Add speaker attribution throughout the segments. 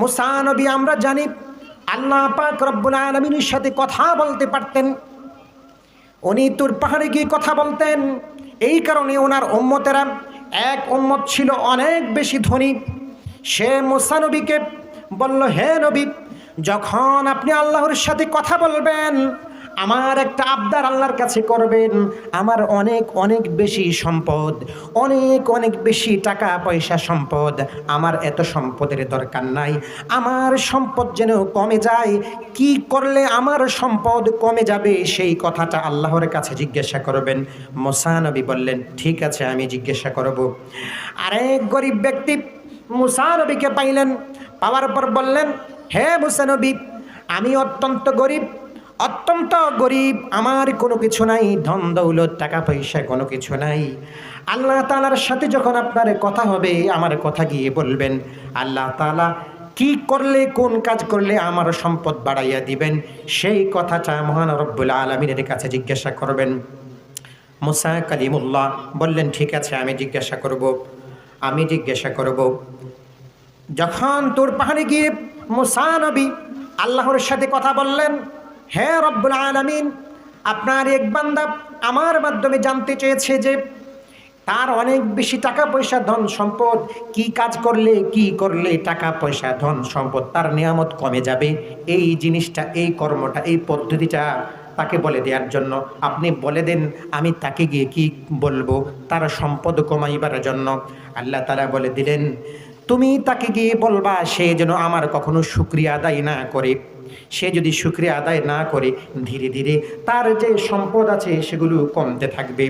Speaker 1: মুসা নবী, আমরা জানি আল্লাহ পাক রব্বুল আলমিনের সাথে কথা বলতে পারতেন। উনি তোর পাহাড়ে গিয়ে কথা বলতেন। এই কারণে ওনার ওম্মতেরা এক উম্মত ছিল অনেক বেশি ধনী। সে মুসানবীকে বলল, হে নবী, যখন আপনি আল্লাহর সাথে কথা বলবেন আমার একটা আবদার আল্লাহর কাছে করবেন, আমার অনেক অনেক বেশি সম্পদ, অনেক অনেক বেশি টাকা পয়সা সম্পদ আমার এত সম্পদের দরকার নাই। আমার সম্পদ যেন কমে যায়, কি করলে আমার সম্পদ কমে যাবে সেই কথাটা আল্লাহর কাছে জিজ্ঞাসা করবেন। মোসানবী বললেন, ঠিক আছে, আমি জিজ্ঞাসা করব। আরেক গরিব ব্যক্তি মুসানবীকে পাইলেন, পাওয়ার পর বললেন, হে মুসানবী আমি অত্যন্ত গরিব অত্যন্ত গরিব, আমার কোনো কিছু নাই, ধন দৌলত, টাকা পয়সা কোনো কিছু নাই। আল্লাহ তালার সাথে যখন আপনার কথা হবে, আমার কথা গিয়ে বলবেন, আল্লাহ তালা কি করলে, কোন কাজ করলে আমার সম্পদ বাড়াইয়া দিবেন? সেই কথাটা মহান রব্বুল আলমিনের কাছে জিজ্ঞাসা করবেন। মুসা কালিমুল্লাহ বললেন, ঠিক আছে, আমি জিজ্ঞাসা করব। আমি জিজ্ঞাসা করব, যখন তোর পাহাড়ে গিয়ে মুসা নবী আল্লাহর সাথে কথা বললেন হে রব্বুল আলমিন, আপনার এক বান্দা আমার মাধ্যমে জানতে চেয়েছে যে তার অনেক বেশি টাকা পয়সা ধন সম্পদ, কি কাজ করলে, কি করলে টাকা পয়সা ধন সম্পদ তার নিয়ামত কমে যাবে? এই জিনিসটা, এই কর্মটা, এই পদ্ধতিটা তাকে বলে দেওয়ার জন্য, আপনি বলে দেন, আমি তাকে গিয়ে কি বলব? তার সম্পদ কমাইবার জন্য আল্লাহ তারা বলে দিলেন, তুমি তাকে গিয়ে বলবা, সে যেন আমার কখনো শুক্রিয়া আদায় না করে। সে যদি শুক্রিয়া আদায় না করে, ধীরে ধীরে তার যে সম্পদ আছে সেগুলো কমতে থাকবে।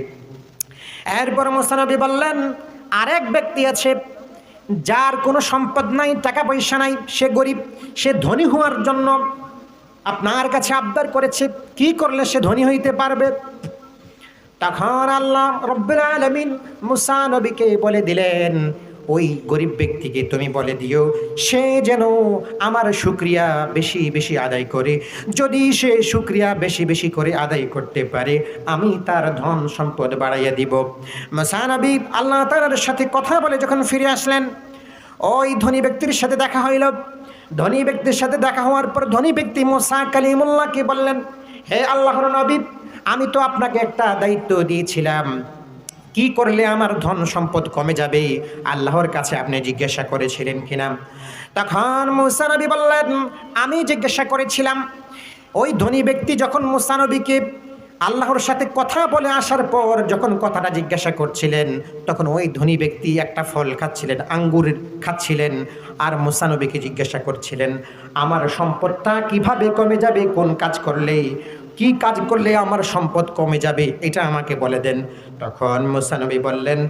Speaker 1: এরপর মোসানবী বললেন, আরেক ব্যক্তি আছে, যার কোনো সম্পদ নাই টাকা পয়সা নাই, সে গরিব, সে ধনী হওয়ার জন্য আপনার কাছে আবদার করেছে, কি করলে সে ধনী হইতে পারবে? তখন আল্লাহ রব্বুল আলমিন মুসা নবীকে বলে দিলেন ওই গরিব ব্যক্তিকে তুমি বলে দিও, সে যেন আমার শুক্রিয়া বেশি বেশি আদায় করে। যদি সে শুক্রিয়া বেশি বেশি করে আদায় করতে পারে, আমি তার ধন সম্পদ বাড়াইয়া দিব। মসানবী আল্লাহ তালার সাথে কথা বলে যখন ফিরে আসলেন, ওই ধনী ব্যক্তির সাথে দেখা হইল। ধনী ব্যক্তির সাথে দেখা হওয়ার পর ধনী ব্যক্তি মোসা কালিমুল্লাহকে বললেন, হে আল্লাহর নবী, আমি তো আপনাকে একটা দায়িত্ব দিয়েছিলাম। কি করলে আমার ধন সম্পদ কমে যাবে? আল্লাহর কাছে আপনি জিজ্ঞাসা করেছিলেন কিনা? তখন মুসানবী বললেন, আমি জিজ্ঞাসা করেছিলাম, ওই ধনী ব্যক্তি যখন মুসানবীকে আল্লাহর সাথে কথা বলে আসার পর যখন কথাটা জিজ্ঞাসা করছিলেন, তখন ওই ধনী ব্যক্তি একটা ফল খাচ্ছিলেন, আঙ্গুর খাচ্ছিলেন আর মুসানবীকে জিজ্ঞাসা করছিলেন, আমার সম্পদটা কীভাবে কমে যাবে? কোন কাজ করলে কি কাজ করলে আমার সম্পদ কমে যাবে? এটা আমাকে বলে দেন। তখন মুসানবী বললেন,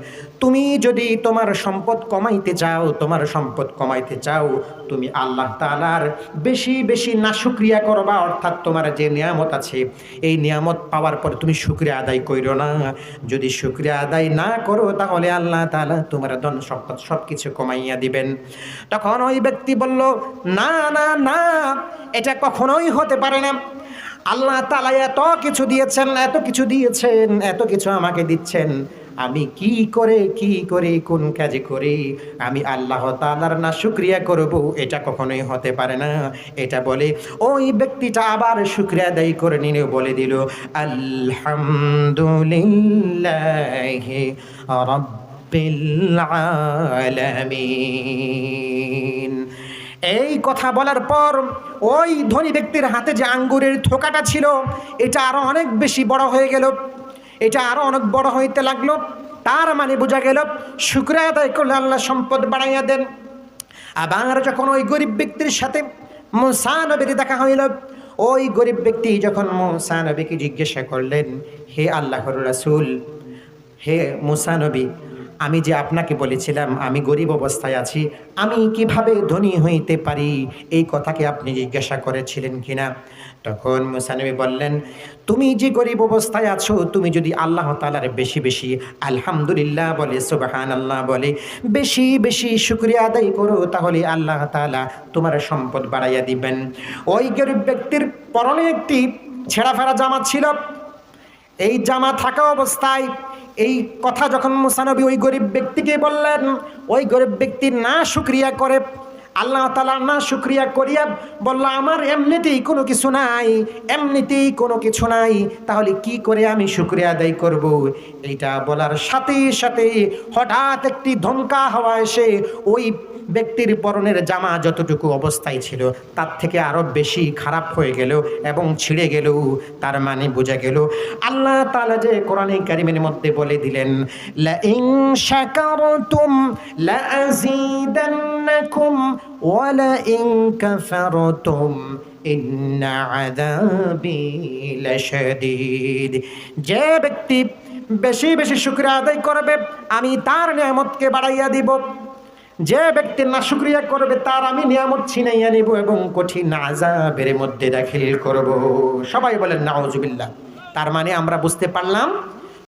Speaker 1: তুমি যদি তোমার সম্পদ কমাইতে চাও, তোমার সম্পদ কমাইতে চাও, তুমি আল্লাহ তালার বেশি বেশি না শুক্রিয়া করবা, অর্থাৎ তোমার যে নিয়ামত আছে, এই নিয়ামত পাওয়ার পর তুমি শুক্রিয়া আদায় করো না। যদি শুক্রিয়া আদায় না করো, তাহলে আল্লাহ তালা তোমার ধন সম্পদ সব কিছু কমাইয়া দিবেন। তখন ওই ব্যক্তি বলল, না না না, এটা কখনোই হতে পারে না। আল্লাহ তালা এত কিছু দিয়েছেন, এত কিছু দিয়েছেন, এত কিছু আমাকে দিচ্ছেন। আমি কি করে কি করে, কোন কাজে করে? আমি আল্লাহ তালার না শুক্রিয়া করব, এটা কখনোই হতে পারে না। এটা বলে, ওই ব্যক্তিটা আবার শুক্রিয়া দায়ী করে নিলে, বলে দিল, আলহামদুলিল্লাহ রব্বিল এই কথা বলার পর ওই ধনী ব্যক্তির হাতে যে আঙ্গুরের থোকাটা ছিল, এটা আরও অনেক বেশি বড় হয়ে গেল। এটা আরও অনেক বড় হইতে লাগল। তার মানে বোঝা গেল শুক্রিয়া আদায় করলে আল্লাহ সম্পদ বাড়াইয়া দেন। আবার যখন ওই গরিব ব্যক্তির সাথে মুসা দেখা হইল, ওই গরিব ব্যক্তি যখন মুসা নবীকে জিজ্ঞাসা করলেন, হে আল্লাহর রাসূল, হে মুসা নবী আমি যে আপনাকে বলেছিলাম, আমি গরিব অবস্থায় আছি, আমি কীভাবে ধনী হইতে পারি? এই কথাকে আপনি জিজ্ঞাসা করেছিলেন কিনা? তখন মুসানবী বললেন, তুমি যে গরিব অবস্থায় আছো, তুমি যদি আল্লাহ তালার বেশি বেশি আলহামদুলিল্লাহ বলে সুবাহান আল্লাহ বলে, বেশি বেশি শুক্রিয়া আদায় করো, তাহলে আল্লাহ তালা তোমার সম্পদ বাড়াইয়া দিবেন। ওই গরিব ব্যক্তির পরনে একটি ছেঁড়া ফেরা জামা ছিল। এই জামা থাকা অবস্থায় এই কথা যখন মুসানবী ওই গরিব ব্যক্তিকে বললেন, ওই গরিব ব্যক্তি না শুক্রিয়া করে, আল্লাহ তালা না শুক্রিয়া করিয়া বলল, আমার এমনিতেই কোনো কিছু নাই, এমনিতেই কোনো কিছু নাই, তাহলে কি করে আমি শুক্রিয়া আদায় করব? এইটা বলার সাথে সাথে হঠাৎ একটি ধমকা হওয়া এসে ওই ব্যক্তির পরনের জামা যতটুকু অবস্থায় ছিল, তার থেকে আরও বেশি খারাপ হয়ে গেল এবং ছিঁড়ে গেল তার মানে বোঝা গেল, আল্লাহ তাআলা যে কোরআনে কারিমের মধ্যে বলে দিলেন যে ব্যক্তি বেশি বেশি শুকরিয়া আদায় করবে, আমি তার নিয়ামতকে বাড়াইয়া দিব। যে ব্যক্তি না শুক্রিয়া করবে, তার আমি নিয়ামত ছিনাইয়া নিব এবং কঠিন আজাবের মধ্যে দাখিল করব। সবাই বলেন, নাউজুবিল্লাহ। তার মানে আমরা বুঝতে পারলাম